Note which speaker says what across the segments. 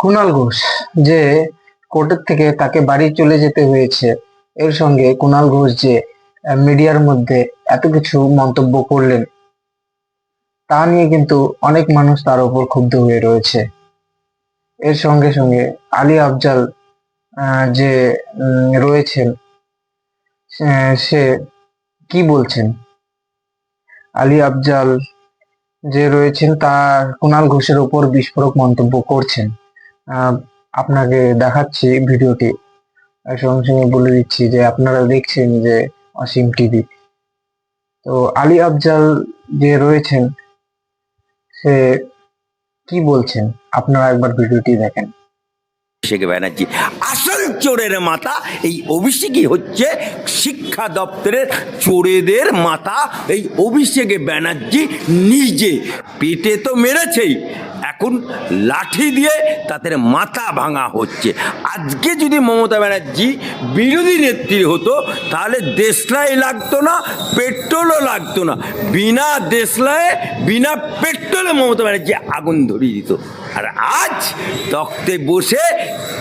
Speaker 1: কুণাল ঘোষ, যে কোর্টের থেকে তাকে বাড়ি চলে যেতে হয়েছে, এর সঙ্গে কুণাল ঘোষ যে মিডিয়ার মধ্যে এত কিছু মন্তব্য করলেন, তা নিয়ে কিন্তু অনেক মানুষ তার উপর ক্ষুব্ধ হয়ে রয়েছে। এর সঙ্গে সঙ্গে আলী আফজাল যে রয়েছেন সে কি বলছেন? আলী আফজাল যে রয়েছেন, তা কুণাল ঘোষের উপর বিস্ফোরক মন্তব্য করছেন। আপনাকে দেখাচ্ছি ভিডিওটি। সঙ্গে সঙ্গে বলে দিচ্ছি যে আপনারা দেখছেন যে অসীম টিভি। তো আলী আফজাল যে রয়েছেন, সে কি বলছেন? আপনারা একবার ভিডিওটি দেখেন।
Speaker 2: অভিষেক ব্যানার্জি, আসল চোরের মাথা, এই অভিষেকই হচ্ছে শিক্ষা দপ্তরের চোরেদের মাথা। এই অভিষেক ব্যানার্জি নিজে পেটে তো মেরেছেই এখন লাঠি দিয়ে তাদের মাথা ভাঙা হচ্ছে। আজকে যদি মমতা ব্যানার্জি বিরোধী নেত্রী হতো, তাহলে দেশলাই লাগতো না, পেট্রোলও লাগতো না। বিনা দেশলায় বিনা পেট্রোলে মমতা ব্যানার্জি আগুন ধরিয়ে দিত। আর আজ তক্তে বসে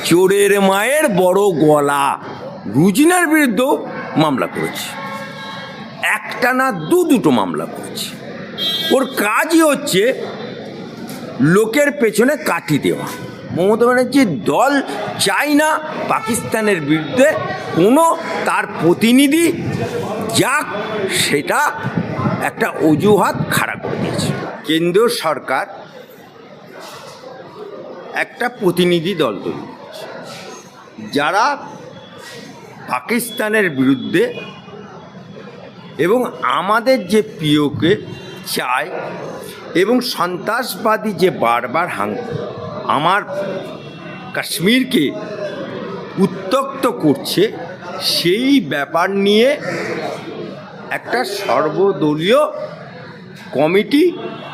Speaker 2: চোরের মায়ের বড় গলা। রুজিনার বিরুদ্ধেও মামলা করেছে। একটা না দু দুটো মামলা করেছে। ওর কাজই হচ্ছে লোকের পেছনে কাঠি দেওয়া। মমতা ব্যানার্জির দল চাই না পাকিস্তানের বিরুদ্ধে কোনো তার প্রতিনিধি যাক, সেটা একটা অজুহাত খাড়া করে দিয়েছে। কেন্দ্রীয় সরকার একটা প্রতিনিধি দল তৈরি যারা পাকিস্তানের বিরুদ্ধে এবং আমাদের যে প্রিয়কে চায় এবং সন্ত্রাসবাদী যে বারবার হাং, আমার কাশ্মীরকে উত্তক্ত করছে, সেই ব্যাপার নিয়ে একটা সর্বদলীয় কমিটি,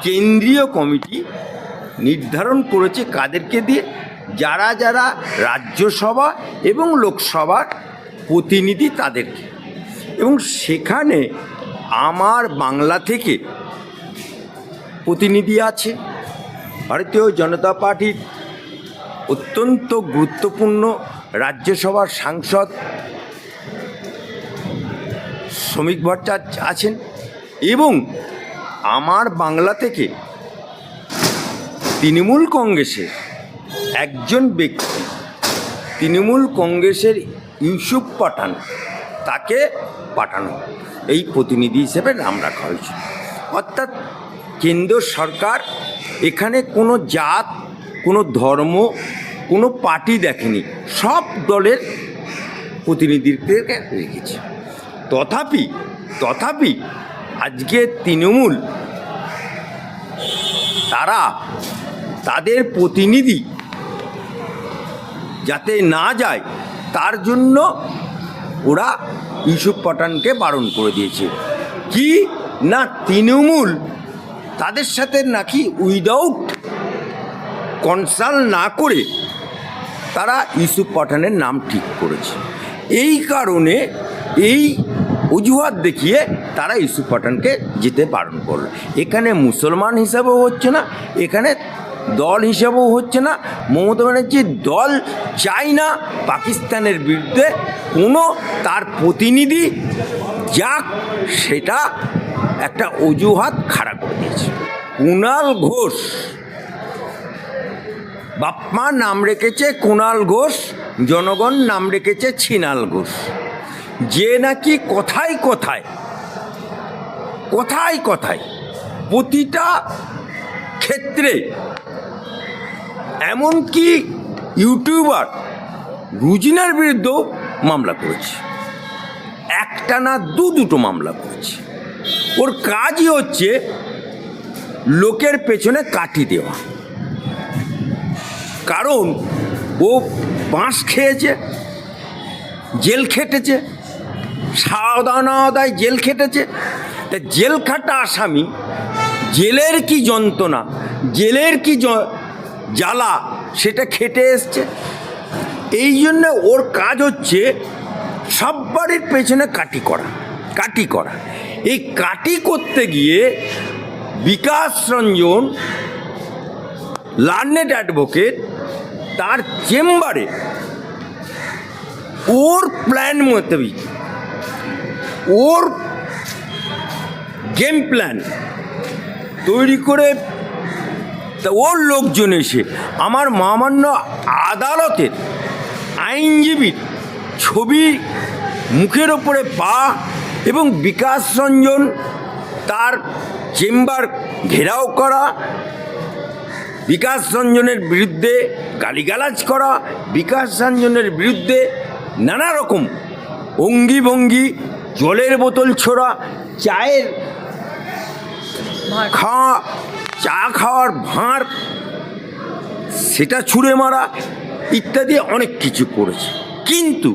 Speaker 2: কেন্দ্রীয় কমিটি নির্ধারণ করেছে কাদেরকে দিয়ে, যারা যারা রাজ্যসভা এবং লোকসভার প্রতিনিধি তাদেরকে। এবং সেখানে আমার বাংলা থেকে প্রতিনিধি আছে। ভারতীয় জনতা পার্টির অত্যন্ত গুরুত্বপূর্ণ রাজ্যসভার সাংসদ শ্রমিক ভট্টাচার্য আছেন এবং আমার বাংলা থেকে তৃণমূল কংগ্রেসের একজন ব্যক্তি, তৃণমূল কংগ্রেসের ইউসুফ পাঠান, তাকে পাঠানো। এই প্রতিনিধি হিসেবে নাম রাখা হয়েছে অর্থাৎ কেন্দ্র সরকার এখানে কোনো জাত, কোনো ধর্ম, কোনো পার্টি দেখেনি। সব দলের প্রতিনিধিদেরকে রেখেছে তথাপি তথাপি আজকে তৃণমূল, তারা তাদের প্রতিনিধি যাতে না যায়, তার জন্য ওরা ইউসুফ পাঠানকে বারণ করে দিয়েছে। কি? না, তৃণমূল তাদের সাথে নাকি উইদাউট কনসাল্ট না করে তারা ইউসুফ পাঠানের নাম ঠিক করেছে। এই কারণে এই অজুহাত দেখিয়ে তারা ইউসুফ পাঠানকে যেতে বারণ করল। এখানে মুসলমান হিসাবেও হচ্ছে না, এখানে দল হিসাবেও হচ্ছে না। মমতা ব্যানার্জির দল চাই না পাকিস্তানের বিরুদ্ধে কোনো তার প্রতিনিধি যাক, সেটা একটা অজুহাত খাড়া করে দিয়েছে। কুণাল ঘোষ বাপমা নাম রেখেছে কুণাল ঘোষ, জনগণ নাম রেখেছে ছিনাল ঘোষ। যে নাকি কথায় কথায় কথায় কথায় প্রতিটা ক্ষেত্রে, এমনকি ইউটিউবার রুজিনার বিরুদ্ধেও মামলা করেছে। একটা না দু দুটো মামলা করেছে। ওর কাজই হচ্ছে লোকের পেছনে কাটি দেওয়া। কারণ ও বাঁশ খেয়েছে, জেল খেটেছে, সাদানাদায় জেল খেটেছে। তা জেল খাটা আসামি, জেলের কি যন্ত্রণা, জেলের কি জ্বালা, সেটা খেটে এসছে। এই জন্য ওর কাজ হচ্ছে সব বাড়ির পেছনে কাটি করা। কাটি করা। এই কাটি করতে গিয়ে বিকাশ রঞ্জন লার্নেড অ্যাডভোকেট তার চেম্বারে ওর প্ল্যান মোতাবিক ওর গেম প্ল্যান তৈরি করে ওর লোকজন এসে, আমার মামান্য আদালতের আইনজীবীর ছবি মুখের ওপরে পা এবং বিকাশ রঞ্জন তার চেম্বার ঘেরাও করা, বিকাশ রঞ্জনের বিরুদ্ধে গালিগালাজ করা, বিকাশ রঞ্জনের বিরুদ্ধে নানা রকম অঙ্গি ভঙ্গি, জলের বোতল ছোড়া, চায়ের খাওয়া, চা খাওয়ার ভাঁড়, সেটা ছুঁড়ে মারা ইত্যাদি অনেক কিছু করেছে। কিন্তু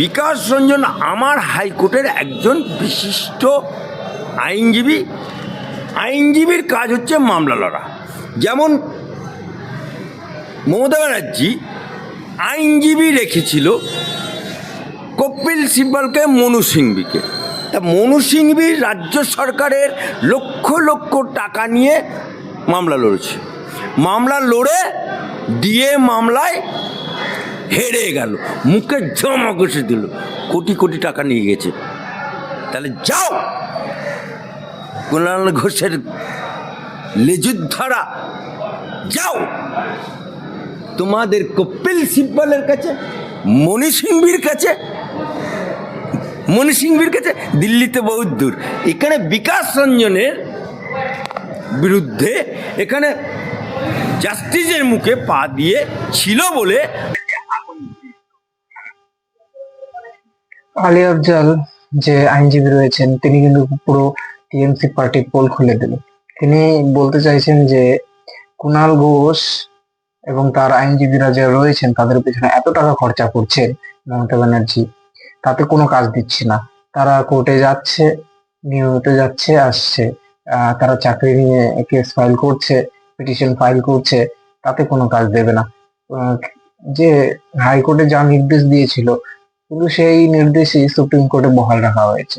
Speaker 2: বিকাশ রঞ্জন আমার হাইকোর্টের একজন বিশিষ্ট আইনজীবী। আইনজীবীর কাজ হচ্ছে মামলা লড়া। যেমন মমতা ব্যানার্জি আইনজীবী রেখেছিল কপিল সিব্বলকে মনু সিংবিকে তা মনু সিংবি রাজ্য সরকারের লক্ষ লক্ষ টাকা নিয়ে মামলা লড়েছে। মামলা লড়ে দিয়ে মামলায় হেরে গেল, মুখে জমা কষে দিল, কোটি কোটি টাকা নিয়ে গেছে। তাহলে যাও। কুণাল ঘোষের লেজুদ্ধারা যাও। তোমাদের কপিল সিব্বলের কাছে, মণি সিংভির কাছে, মণি সিংভির কাছে, দিল্লিতে বহুত দূর। এখানে বিকাশ রঞ্জনের বিরুদ্ধে এখানে জাস্টিসের মুখে পা দিয়ে ছিল বলে
Speaker 1: আলী আফজাল যে আইনজীবী রয়েছেন, তিনি কিন্তু পুরো টিএমসি পার্টির পোল খুলে দিল তিনি বলতে চাইছেন যে কুণাল ঘোষ এবং তার আইনজীবীরা যে রয়েছেন, তাদের পেছনে এত টাকা খরচা করছেন মমতা ব্যানার্জি, তাতে কোনো কাজ দিচ্ছে না। তারা কোর্টে যাচ্ছে, নিয়মিত যাচ্ছে, আসছে। তারা চাকরি নিয়ে কেস ফাইল করছে পিটিশন ফাইল করছে, তাতে কোনো কাজ দেবে না। যে হাইকোর্টে যা নির্দেশ দিয়েছিল কিন্তু সেই নির্দেশই সুপ্রিম কোর্টে বহাল রাখা হয়েছে।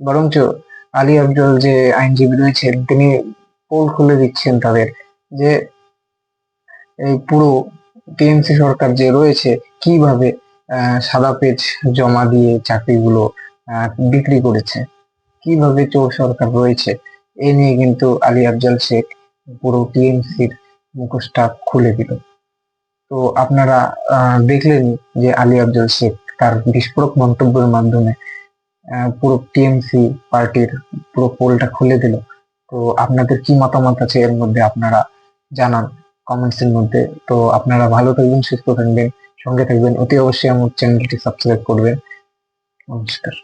Speaker 1: বরঞ্চ আলী আফজল যে আইনজীবী রয়েছেন, তিনি পোল খুলে দিচ্ছেন তাদের যে এই পুরো টিএমসি সরকার যে রয়েছে, কীভাবে সাদা পেজ জমা দিয়ে চাকরিগুলো বিক্রি করেছে, কীভাবে চোর সরকার রয়েছে, এ নিয়ে কিন্তু আলী আফজল শেখ পুরো টিএমসির মুখোশটা খুলে দিল। তো আপনারা দেখলেন যে আলী আফজল শেখ তার বিস্ফোরক মন্তব্যের মাধ্যমে পুরো টিএমসি পার্টির পুরো পোলটা খুলে দিল। তো আপনাদের কি মতামত আছে এর মধ্যে আপনারা জানান কমেন্টস এর মধ্যে। তো আপনারা ভালো থাকবেন, সুস্থ থাকবেন, সঙ্গে থাকবেন। অতি অবশ্যই আমার চ্যানেলটি সাবস্ক্রাইব করবেন। নমস্কার।